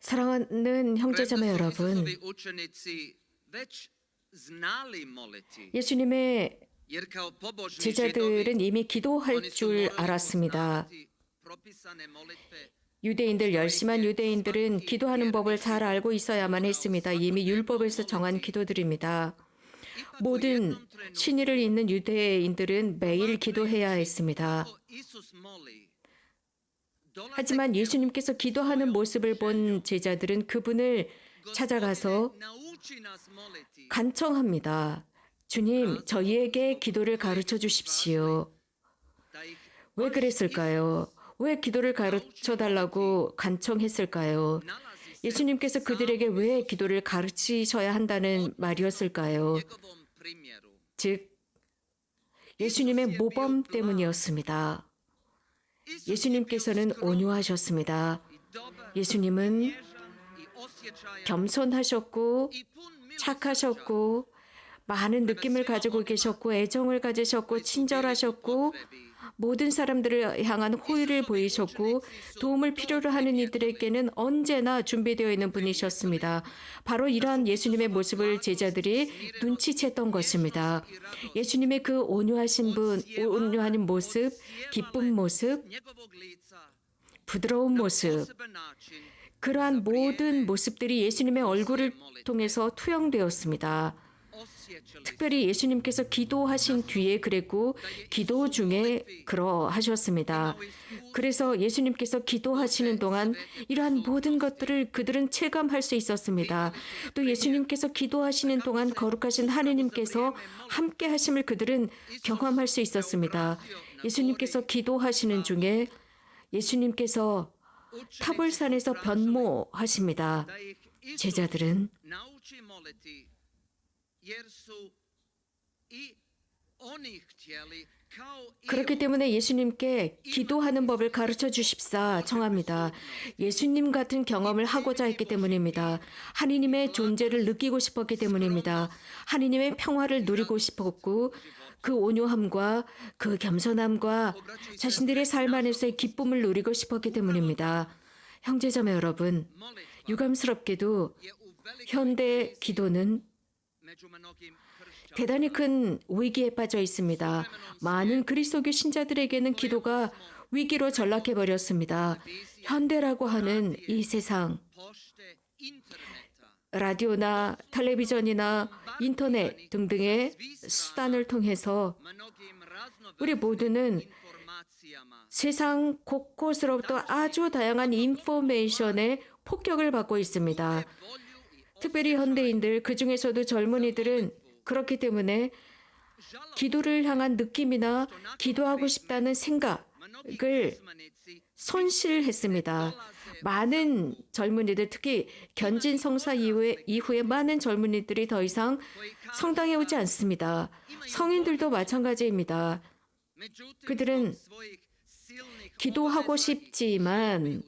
사랑하는 형제자매 여러분, 예수님의 제자들은 이미 기도할 줄 알았습니다. 유대인들 열심한 유대인들은 기도하는 법을 잘 알고 있어야만 했습니다. 이미 율법에서 정한 기도들입니다. 모든 신의를 잇는 유대인들은 매일 기도해야 했습니다. 하지만 예수님께서 기도하는 모습을 본 제자들은 그분을 찾아가서. 간청합니다. 주님, 저희에게 기도를 가르쳐 주십시오. 왜 그랬을까요? 왜 기도를 가르쳐 달라고 간청했을까요? 예수님께서 그들에게 왜 기도를 가르치셔야 한다는 말이었을까요? 즉, 예수님의 모범 때문이었습니다. 예수님께서는 온유하셨습니다. 예수님은 겸손하셨고 착하셨고 많은 느낌을 가지고 계셨고 애정을 가지셨고 친절하셨고 모든 사람들을 향한 호의를 보이셨고 도움을 필요로 하는 이들에게는 언제나 준비되어 있는 분이셨습니다. 바로 이러한 예수님의 모습을 제자들이 눈치챘던 것입니다. 예수님의 그 온유하신 분, 온유한 모습, 기쁜 모습, 부드러운 모습, 그러한 모든 모습들이 예수님의 얼굴을 통해서 투영되었습니다. 특별히 예수님께서 기도하신 뒤에 그랬고 기도 중에 그러하셨습니다. 그래서 예수님께서 기도하시는 동안 이러한 모든 것들을 그들은 체감할 수 있었습니다. 또 예수님께서 기도하시는 동안 거룩하신 하느님께서 함께 하심을 그들은 경험할 수 있었습니다. 예수님께서 기도하시는 중에 예수님께서 타볼산에서 변모하십니다. 제자들은 그렇기 때문에 예수님께 기도하는 법을 가르쳐 주십사 청합니다. 예수님 같은 경험을 하고자 했기 때문입니다. 하느님의 존재를 느끼고 싶었기 때문입니다. 하느님의 평화를 누리고 싶었고 그 온유함과 그 겸손함과 자신들의 삶 안에서의 기쁨을 누리고 싶었기 때문입니다. 형제자매 여러분, 유감스럽게도 현대 기도는. 대단히 큰 위기에 빠져 있습니다. 많은 그리스도교 신자들에게는 기도가 위기로 전락해 버렸습니다. 현대라고 하는 이 세상, 라디오나 텔레비전이나 인터넷 등등의 수단을 통해서 우리 모두는 세상 곳곳으로부터 아주 다양한 인포메이션의 폭격을 받고 있습니다. 특별히 현대인들, 그 중에서도 젊은이들은 그렇기 때문에 기도를 향한 느낌이나 기도하고 싶다는 생각을 손실했습니다. 많은 젊은이들, 특히 견진 성사 이후에, 이후에 많은 젊은이들이 더 이상 성당에 오지 않습니다. 성인들도 마찬가지입니다. 그들은 기도하고 싶지만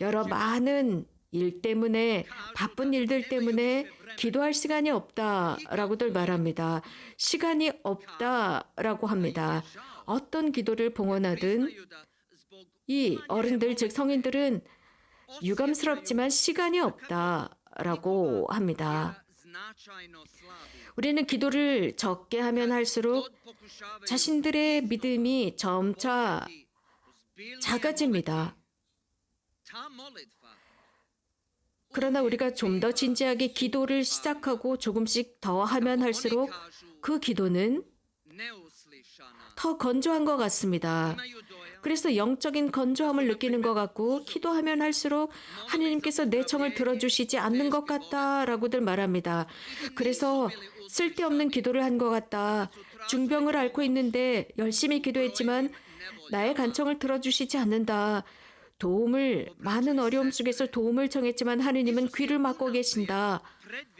여러 많은 일 때문에 바쁜 일들 때문에 기도할 시간이 없다라고들 말합니다. 시간이 없다라고 합니다. 어떤 기도를 봉헌하든 이 어른들 즉 성인들은 유감스럽지만 시간이 없다라고 합니다. 우리는 기도를 적게 하면 할수록 자신들의 믿음이 점차 작아집니다. 그러나 우리가 좀 더 진지하게 기도를 시작하고 조금씩 더 하면 할수록 그 기도는 더 건조한 것 같습니다. 그래서 영적인 건조함을 느끼는 것 같고 기도하면 할수록 하느님께서 내 청을 들어주시지 않는 것 같다라고들 말합니다. 그래서 쓸데없는 기도를 한 것 같다. 중병을 앓고 있는데 열심히 기도했지만 나의 간청을 들어주시지 않는다. 도움을 많은 어려움 속에서 도움을 청했지만 하느님은 귀를 막고 계신다.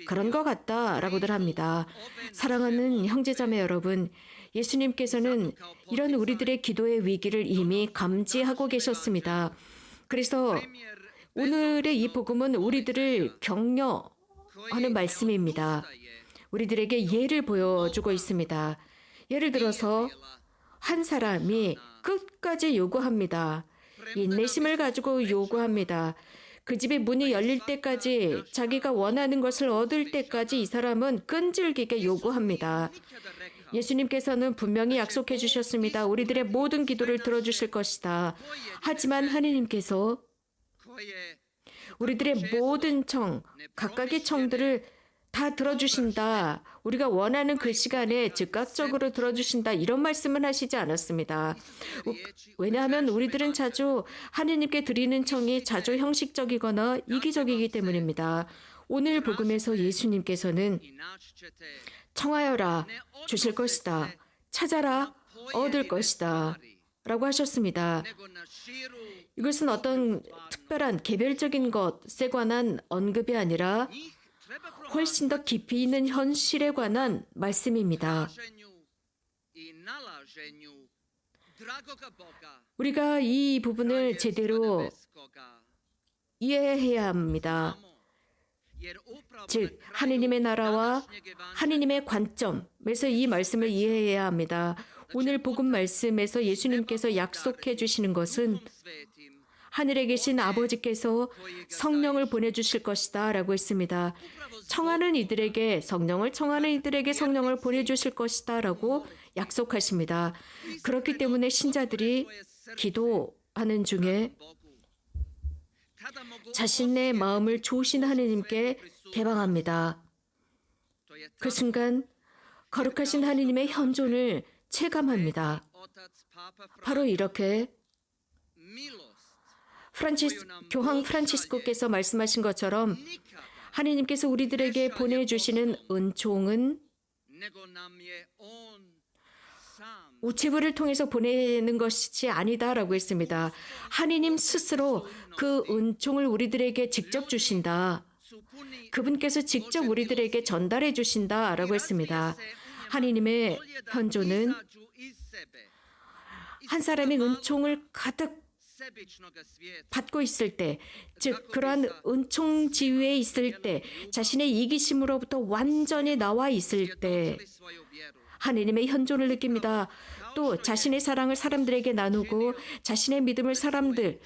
그런 것 같다라고들 합니다. 사랑하는 형제자매 여러분, 예수님께서는 이런 우리들의 기도의 위기를 이미 감지하고 계셨습니다. 그래서 오늘의 이 복음은 우리들을 격려하는 말씀입니다. 우리들에게 예를 보여주고 있습니다. 예를 들어서 한 사람이 끝까지 요구합니다. 인내심을 가지고 요구합니다. 그 집의 문이 열릴 때까지 자기가 원하는 것을 얻을 때까지 이 사람은 끈질기게 요구합니다. 예수님께서는 분명히 약속해 주셨습니다. 우리들의 모든 기도를 들어주실 것이다. 하지만 하느님께서 우리들의 모든 청, 각각의 청들을 다 들어주신다. 우리가 원하는 그 시간에 즉각적으로 들어주신다. 이런 말씀은 하시지 않았습니다. 왜냐하면 우리들은 자주 하느님께 드리는 청이 자주 형식적이거나 이기적이기 때문입니다. 오늘 복음에서 예수님께서는 청하여라 주실 것이다. 찾아라 얻을 것이다. 라고 하셨습니다. 이것은 어떤 특별한 개별적인 것에 관한 언급이 아니라 훨씬 더 깊이 있는 현실에 관한 말씀입니다. 우리가 이 부분을 제대로 이해해야 합니다. 즉 하느님의 나라와 하느님의 관점에서 이 말씀을 이해해야 합니다. 오늘 복음 말씀에서 예수님께서 약속해 주시는 것은 하늘에 계신 아버지께서 성령을 보내주실 것이다 라고 했습니다. 청하는 이들에게 성령을 청하는 이들에게 성령을 보내주실 것이다 라고 약속하십니다. 그렇기 때문에 신자들이 기도하는 중에 자신의 마음을 좋으신 하느님께 개방합니다. 그 순간 거룩하신 하느님의 현존을 체감합니다. 바로 이렇게 프란치스 교황 프란치스코께서 말씀하신 것처럼 하느님께서 우리들에게 보내주시는 은총은 우체부를 통해서 보내는 것이 아니다라고 했습니다. 하느님 스스로 그 은총을 우리들에게 직접 주신다. 그분께서 직접 우리들에게 전달해 주신다라고 했습니다. 하느님의 현존은 한 사람이 은총을 가득 받고 있을 때, 즉 그러한 은총 지위에 있을 때, 자신의 이기심으로부터 완전히 나와 있을 때, 하느님의 현존을 느낍니다. 또 자신의 사랑을 사람들에게 나누고 자신의 믿음을 사람들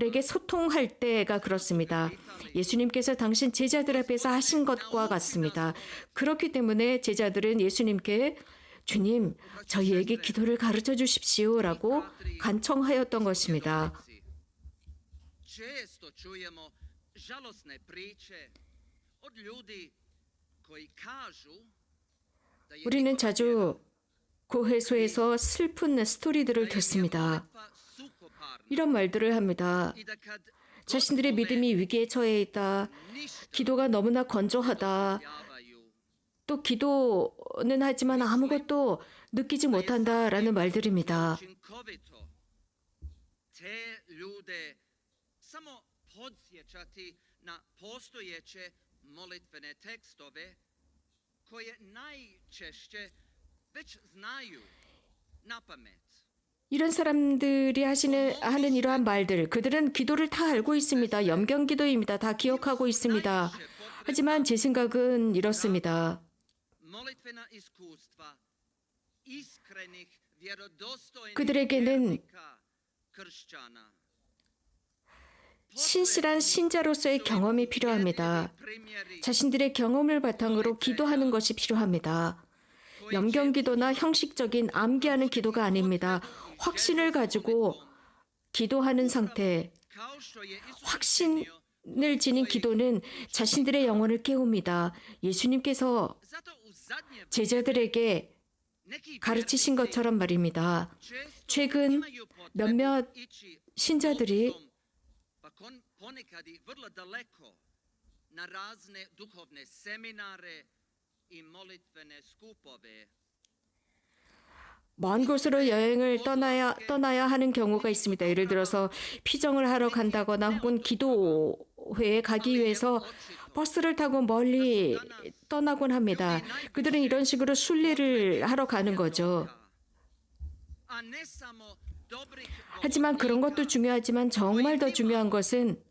에게 소통할 때가 그렇습니다. 예수님께서 당신 제자들 앞에서 하신 것과 같습니다. 그렇기 때문에 제자들은 예수님께 주님, 저희에게 기도를 가르쳐 주십시오 라고 간청하였던 것입니다. 우리는 자주 고해소에서 슬픈 스토리들을 듣습니다. 이런 말들을 합니다. 자신들의 믿음이 위기에 처해 있다. 기도가 너무나 건조하다. 또 기도는 하지만 아무것도 느끼지 못한다라는 말들입니다. 이런 사람들이 하시는 하는 이러한 말들, 그들은 기도를 다 알고 있습니다. 염경 기도입니다. 다 기억하고 있습니다. 하지만 제 생각은 이렇습니다. Molitvena iskustva iskrenih, vjerodostojnih 그들에게는 kršćana. 신실한 신자로서의 경험이 필요합니다. 자신들의 경험을 바탕으로 기도하는 것이 필요합니다. 염경 기도나 형식적인 암기하는 기도가 아닙니다. 확신을 가지고 기도하는 상태, 확신을 지닌 기도는 자신들의 영혼을 깨웁니다. 예수님께서 제자들에게 가르치신 것처럼 말입니다. 최근 몇몇 신자들이. 먼 곳으로 여행을 떠나야 떠나야 하는 경우가 있습니다. 예를 들어서 피정을 하러 간다거나 혹은 기도 회에 가기 위해서 버스를 타고 멀리 떠나곤 합니다. 그들은 이런 식으로 순례를 하러 가는 거죠. 하지만 그런 것도 중요하지만 정말 더 중요한 것은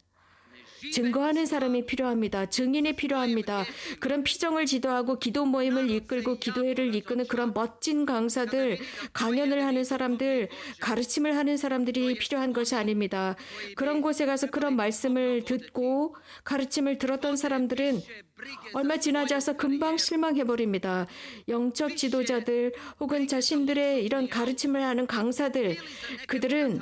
증거하는 사람이 필요합니다. 증인이 필요합니다. 그런 피정을 지도하고 기도 모임을 이끌고 기도회를 이끄는 그런 멋진 강사들, 강연을 하는 사람들, 가르침을 하는 사람들이 필요한 것이 아닙니다. 그런 곳에 가서 그런 말씀을 듣고 가르침을 들었던 사람들은 얼마 지나지 않아서 금방 실망해 버립니다. 영적 지도자들 혹은 자신들의 이런 가르침을 하는 강사들 그들은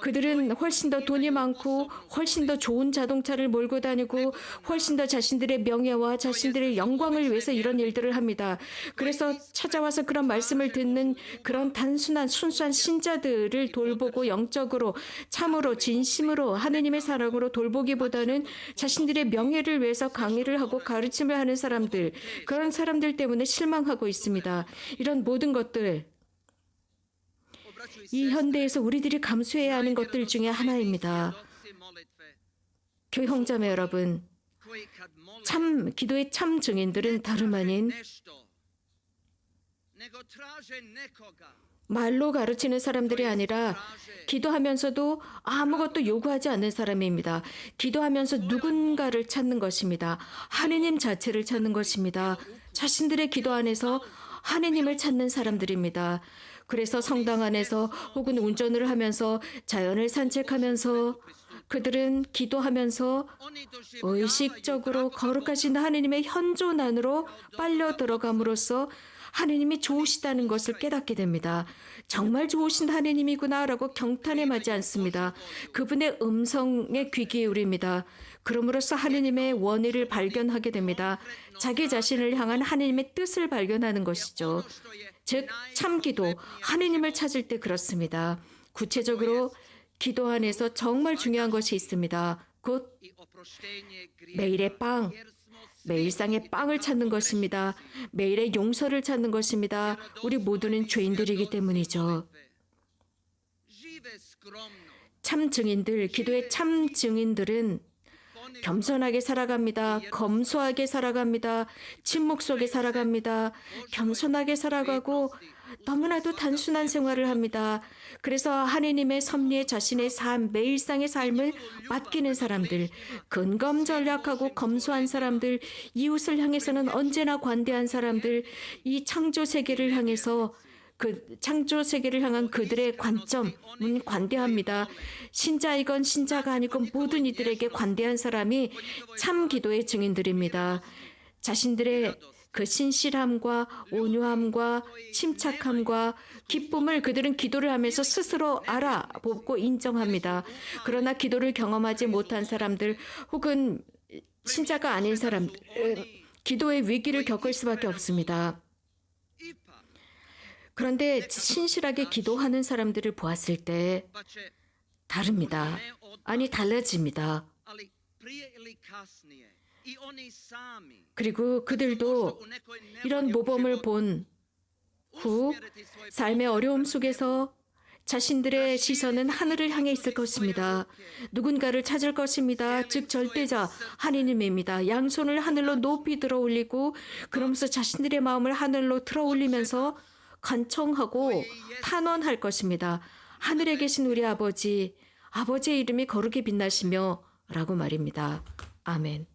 그들은 훨씬 더 돈이 많고 훨씬 더 좋은 자동차를 몰고 다니고 훨씬 더 자신들의 명예와 자신들의 영광을 위해서 이런 일들을 합니다. 그래서 찾아와서 그런 말씀을 듣는 그런 단순한 순수한 신자들을 돌보고 영적으로 참으로 진심으로 하느님의 사랑으로 돌보기보다는 자신들의 명예를 위해서 강의를 하고 가르침을 하는 사람들 그런 사람들 때문에 실망하고 있습니다. 이런 모든 것들 이 현대에서 우리들이 감수해야 하는 것들 중에 하나입니다. 교회 형제매 여러분, 참 기도의 참 증인들은 다름 아닌 말로 가르치는 사람들이 아니라 기도하면서도 아무것도 요구하지 않는 사람입니다. 기도하면서 누군가를 찾는 것입니다. 하느님 자체를 찾는 것입니다. 자신들의 기도 안에서 하느님을 찾는 사람들입니다. 그래서 성당 안에서 혹은 운전을 하면서 자연을 산책하면서 그들은 기도하면서 의식적으로 거룩하신 하느님의 현존 안으로 빨려 들어감으로써 하느님이 좋으시다는 것을 깨닫게 됩니다. 정말 좋으신 하느님이구나라고 경탄에 맞지 않습니다. 그분의 음성에 귀 기울입니다. 그럼으로써 하느님의 원의를 발견하게 됩니다. 자기 자신을 향한 하느님의 뜻을 발견하는 것이죠. 즉 참기도 하느님을 찾을 때 그렇습니다. 구체적으로 기도 안에서 정말 중요한 것이 있습니다. 곧 매일의 빵, 매일상의 빵을 찾는 것입니다. 매일의 용서를 찾는 것입니다. 우리 모두는 죄인들이기 때문이죠. 참 증인들, 기도의 참 증인들은 겸손하게 살아갑니다. 검소하게 살아갑니다. 침묵 속에 살아갑니다. 겸손하게 살아가고 너무나도 단순한 생활을 합니다. 그래서 하느님의 섭리에 자신의 삶, 매일상의 삶을 맡기는 사람들, 근검 전략하고 검소한 사람들, 이웃을 향해서는 언제나 관대한 사람들, 이 창조 세계를 향해서 그 창조 세계를 향한 그들의 관점은 관대합니다. 신자이건 신자가 아니건 모든 이들에게 관대한 사람이 참 기도의 증인들입니다. 자신들의 그 신실함과 온유함과 침착함과 기쁨을 그들은 기도를 하면서 스스로 알아보고 인정합니다. 그러나 기도를 경험하지 못한 사람들 혹은 신자가 아닌 사람들은 기도의 위기를 겪을 수밖에 없습니다. 그런데 신실하게 기도하는 사람들을 보았을 때 다릅니다. 아니 달라집니다. 그리고 그들도 이런 모범을 본 후 삶의 어려움 속에서 자신들의 시선은 하늘을 향해 있을 것입니다. 누군가를 찾을 것입니다. 즉 절대자 하느님입니다. 양손을 하늘로 높이 들어 올리고 그러면서 자신들의 마음을 하늘로 들어 올리면서 간청하고 탄원할 것입니다. 하늘에 계신 우리 아버지, 아버지의 이름이 거룩히 빛나시며 라고 말입니다. 아멘.